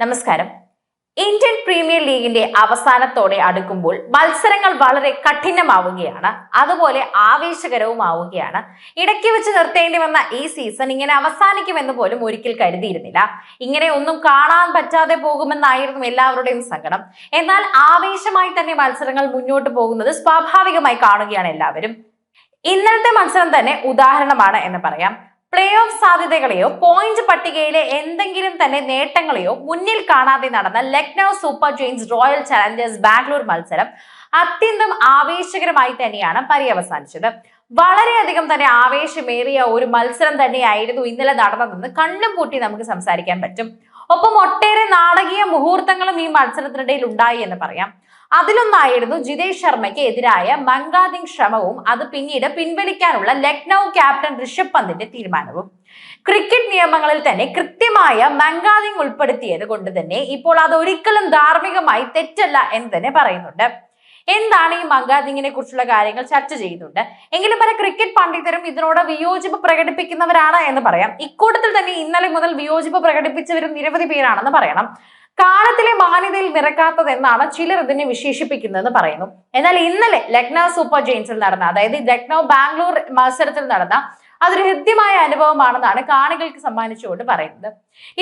നമസ്കാരം. Indian premier ലീഗിന്റെ അവസാനത്തോടെ അടുക്കുമ്പോൾ മത്സരങ്ങൾ വളരെ കഠിനമാവുകയാണ്. അതുപോലെ ആവേശകരവും ആവുകയാണ് ഇടയ്ക്ക് വെച്ച് നിർത്തേണ്ടി വന്ന ഈ സീസൺ ഇങ്ങനെ അവസാനിക്കുമെന്ന് പോലും ഒരിക്കൽ കരുതിയിരുന്നില്ല. ഇങ്ങനെ ഒന്നും കാണാൻ പറ്റാതെ പോകുമെന്നായിരുന്നു എല്ലാവരുടെയും സങ്കടം. എന്നാൽ ആവേശമായി തന്നെ മത്സരങ്ങൾ മുന്നോട്ട് പോകുന്നത് സ്വാഭാവികമായി കാണുകയാണ് എല്ലാവരും. ഇന്നലത്തെ മത്സരം തന്നെ ഉദാഹരണമാണ് എന്ന് പറയാം. പ്ലേ ഓഫ് സാധ്യതകളെയോ പോയിന്റ് പട്ടികയിലെ എന്തെങ്കിലും തന്നെ നേട്ടങ്ങളെയോ മുന്നിൽ കാണാതെ നടന്ന Lucknow super giants royal challengers Bangalore മത്സരം അത്യന്തം ആവേശകരമായി തന്നെയാണ് പര്യവസാനിച്ചത്. വളരെയധികം തന്നെ ആവേശമേറിയ ഒരു മത്സരം തന്നെയായിരുന്നു ഇന്നലെ നടന്നതെന്ന് കണ്ണും പൂട്ടി നമുക്ക് സംസാരിക്കാൻ പറ്റും. ഒപ്പം ഒട്ടേറെ നാടകീയ മുഹൂർത്തങ്ങളും ഈ മത്സരത്തിനിടയിൽ ഉണ്ടായി എന്ന് പറയാം. അതിലൊന്നായിരുന്നു ജിതേഷ് ശർമ്മയ്ക്ക് എതിരായ മങ്കാദിംഗ് ശ്രമവും അത് പിന്നീട് പിൻവലിക്കാനുള്ള ലക്നൗ ക്യാപ്റ്റൻ ഋഷഭ് പന്തിന്റെ തീരുമാനവും. ക്രിക്കറ്റ് നിയമങ്ങളിൽ തന്നെ കൃത്യമായ മങ്കാദിംഗ് ഉൾപ്പെടുത്തിയത് കൊണ്ട് തന്നെ ഇപ്പോൾ അത് ഒരിക്കലും ധാർമ്മികമായി തെറ്റല്ല എന്ന് തന്നെ പറയുന്നുണ്ട്. എന്താണ് ഈ മങ്കാദിങ്ങിനെ കുറിച്ചുള്ള കാര്യങ്ങൾ ചർച്ച ചെയ്യുന്നുണ്ട്. എങ്കിലും പല ക്രിക്കറ്റ് പണ്ഡിതരും ഇതിനോട് വിയോജിപ്പ് പ്രകടിപ്പിക്കുന്നവരാണ് എന്ന് പറയാം. ഇക്കൂട്ടത്തിൽ തന്നെ ഇന്നലെ മുതൽ വിയോജിപ്പ് പ്രകടിപ്പിച്ചവരും നിരവധി പേരാണെന്ന് പറയണം. കാലത്തിലെ മാന്യതയിൽ നിറക്കാത്തതെന്നാണ് ചിലർ ഇതിനെ വിശേഷിപ്പിക്കുന്നതെന്ന് പറയുന്നു. എന്നാൽ ഇന്നലെ ലക്നൗ സൂപ്പർ ജെയിൻസിൽ നടന്ന അതായത് ലക്നൗ ബാംഗ്ലൂർ മത്സരത്തിൽ നടന്ന അതൊരു ഹൃദ്യമായ അനുഭവമാണെന്നാണ് കാണികൾക്ക് സമ്മാനിച്ചുകൊണ്ട് പറയുന്നത്.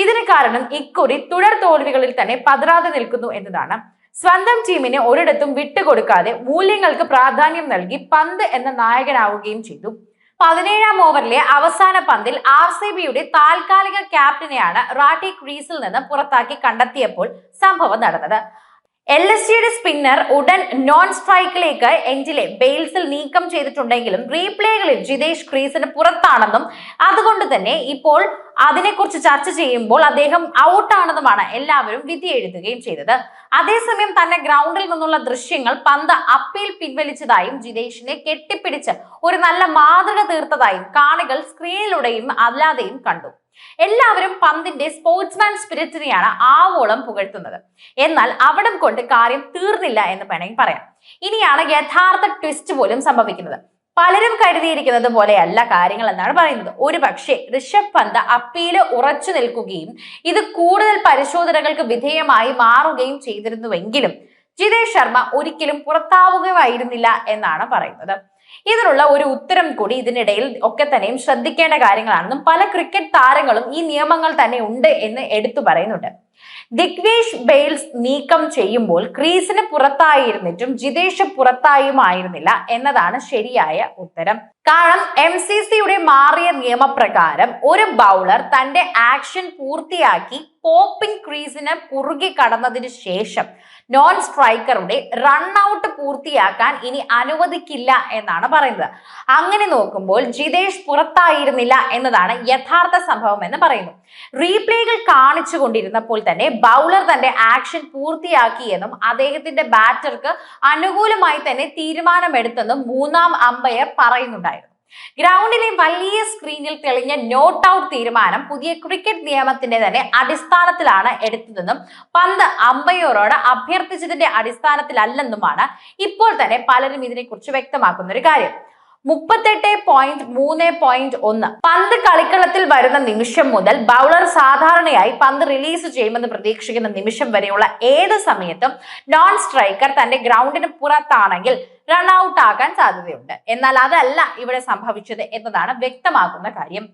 ഇതിന് കാരണം ഇക്കുറി തുടർ തോൽവികളിൽ തന്നെ പതറാതെ നിൽക്കുന്നു എന്നതാണ്. സ്വന്തം ടീമിനെ ഒരിടത്തും വിട്ടുകൊടുക്കാതെ മൂല്യങ്ങൾക്ക് പ്രാധാന്യം നൽകി പന്ത് എന്ന നായകനാവുകയും ചെയ്തു. പതിനേഴാം ഓവറിലെ അവസാന പന്തിൽ ആർ സി ബിയുടെ താൽക്കാലിക ക്യാപ്റ്റനെയാണ് റാട്ടി ക്രീസിൽ നിന്ന് പുറത്താക്കി കണ്ടെത്തിയപ്പോൾ സംഭവം നടന്നത്. എൽ എസ് ജിയുടെ സ്പിന്നർ ഉടൻ നോൺ സ്ട്രൈക്കിലേക്ക് എഞ്ചിലെ ബെയിൽസിൽ നീക്കം ചെയ്തിട്ടുണ്ടെങ്കിലും റീപ്ലേകളിൽ ജിതേഷ് ക്രീസിന് പുറത്താണെന്നും അതുകൊണ്ട് തന്നെ ഇപ്പോൾ അതിനെക്കുറിച്ച് ചർച്ച ചെയ്യുമ്പോൾ അദ്ദേഹം ഔട്ടാണെന്നുമാണ് എല്ലാവരും വിധി എഴുതുകയും ചെയ്തത്. അതേസമയം തന്നെ ഗ്രൗണ്ടിൽ നിന്നുള്ള ദൃശ്യങ്ങൾ പന്ത് അപ്പീൽ പിൻവലിച്ചതായും ജിതേഷിനെ കെട്ടിപ്പിടിച്ച് ഒരു നല്ല മാതൃക തീർത്തതായും കാണികൾ സ്ക്രീനിലൂടെയും അല്ലാതെയും കണ്ടു. എല്ലാവരും പന്തിന്റെ സ്പോർട്സ്മാൻ സ്പിരിറ്റിനെയാണ് ആവോളം പുകഴ്ത്തുന്നത്. എന്നാൽ അവിടം കൊണ്ട് കാര്യം തീർന്നില്ല എന്ന് വേണമെങ്കിൽ പറയാം. ഇനിയാണ് യഥാർത്ഥ ട്വിസ്റ്റ് പോലും സംഭവിക്കുന്നത്. പലരും കരുതിയിരിക്കുന്നത് പോലെയല്ല കാര്യങ്ങൾ എന്നാണ് പറയുന്നത്. ഒരു പക്ഷേ ഋഷഭ് പന്ത് അപ്പീൽ ഉറച്ചു നിൽക്കുകയും ഇത് കൂടുതൽ പരിശോധനകൾക്ക് വിധേയമായി മാറുകയും ചെയ്തിരുന്നുവെങ്കിലും ജിതേഷ് ശർമ്മ ഒരിക്കലും പുറത്താവുകയായിരുന്നില്ല എന്നാണ് പറയുന്നത്. ഇതിനുള്ള ഒരു ഉത്തരം കൂടി ഇതിനിടയിൽ ഒക്കെ തന്നെയും ശ്രദ്ധിക്കേണ്ട കാര്യങ്ങളാണെന്നും പല ക്രിക്കറ്റ് താരങ്ങളും ഈ നിയമങ്ങൾ തന്നെ ഉണ്ട് എന്ന് എടുത്തു പറയുന്നുണ്ട്. ദിഗ്വേഷ് ബെയിൽസ് നീക്കം ചെയ്യുമ്പോൾ ക്രീസിന് പുറത്തായിരുന്നിട്ടും ജിതേഷ് പുറത്തായുമായിരുന്നില്ല എന്നതാണ് ശരിയായ ഉത്തരം. കാരണം എം സി സിയുടെ മാറിയ നിയമപ്രകാരം ഒരു ബൗളർ തന്റെ ആക്ഷൻ പൂർത്തിയാക്കി പോപ്പിംഗ് ക്രീസിന് കുറുകെ കടന്നതിന് ശേഷം നോൺ സ്ട്രൈക്കറുടെ റൺ ഔട്ട് പൂർത്തിയാക്കാൻ ഇനി അനുവദിക്കില്ല എന്നാണ് പറയുന്നത്. അങ്ങനെ നോക്കുമ്പോൾ ജിതേഷ് പുറത്തായിരുന്നില്ല എന്നതാണ് യഥാർത്ഥ സംഭവം എന്ന് പറയുന്നു. റീപ്ലേകൾ കാണിച്ചു കൊണ്ടിരുന്നപ്പോൾ തന്നെ ബൗളർ തന്റെ ആക്ഷൻ പൂർത്തിയാക്കിയെന്നും അദ്ദേഹത്തിന്റെ ബാറ്റർക്ക് അനുകൂലമായി തന്നെ തീരുമാനമെടുത്തെന്നും മൂന്നാം അമ്പയർ പറയുന്നുണ്ടായിരുന്നു. ഗ്രൗണ്ടിലെ വലിയ സ്ക്രീനിൽ തെളിഞ്ഞ നോട്ട് ഔട്ട് തീരുമാനം പുതിയ ക്രിക്കറ്റ് നിയമത്തിന്റെ തന്നെ അടിസ്ഥാനത്തിലാണ് എടുത്തതെന്നും പന്ത് അമ്പയറോട് അഭ്യർത്ഥിച്ചതിന്റെ അടിസ്ഥാനത്തിലല്ലെന്നുമാണ് ഇപ്പോൾ തന്നെ പലരും ഇതിനെക്കുറിച്ച് വ്യക്തമാക്കുന്ന ഒരു കാര്യം. മുപ്പത്തെട്ട് പോയിന്റ് മൂന്ന് പോയിന്റ് ഒന്ന്. പന്ത് കളിക്കളത്തിൽ വരുന്ന നിമിഷം മുതൽ ബൗളർ സാധാരണയായി പന്ത് റിലീസ് ചെയ്യുമെന്ന് പ്രതീക്ഷിക്കുന്ന നിമിഷം വരെയുള്ള ഏത് സമയത്തും നോൺ സ്ട്രൈക്കർ തന്റെ ഗ്രൗണ്ടിന് പുറത്താണെങ്കിൽ റൺ ഔട്ട് ആകാൻ സാധ്യതയുണ്ട്. എന്നാൽ അതല്ല ഇവിടെ സംഭവിച്ചത് എന്നതാണ് വ്യക്തമാകുന്ന കാര്യം.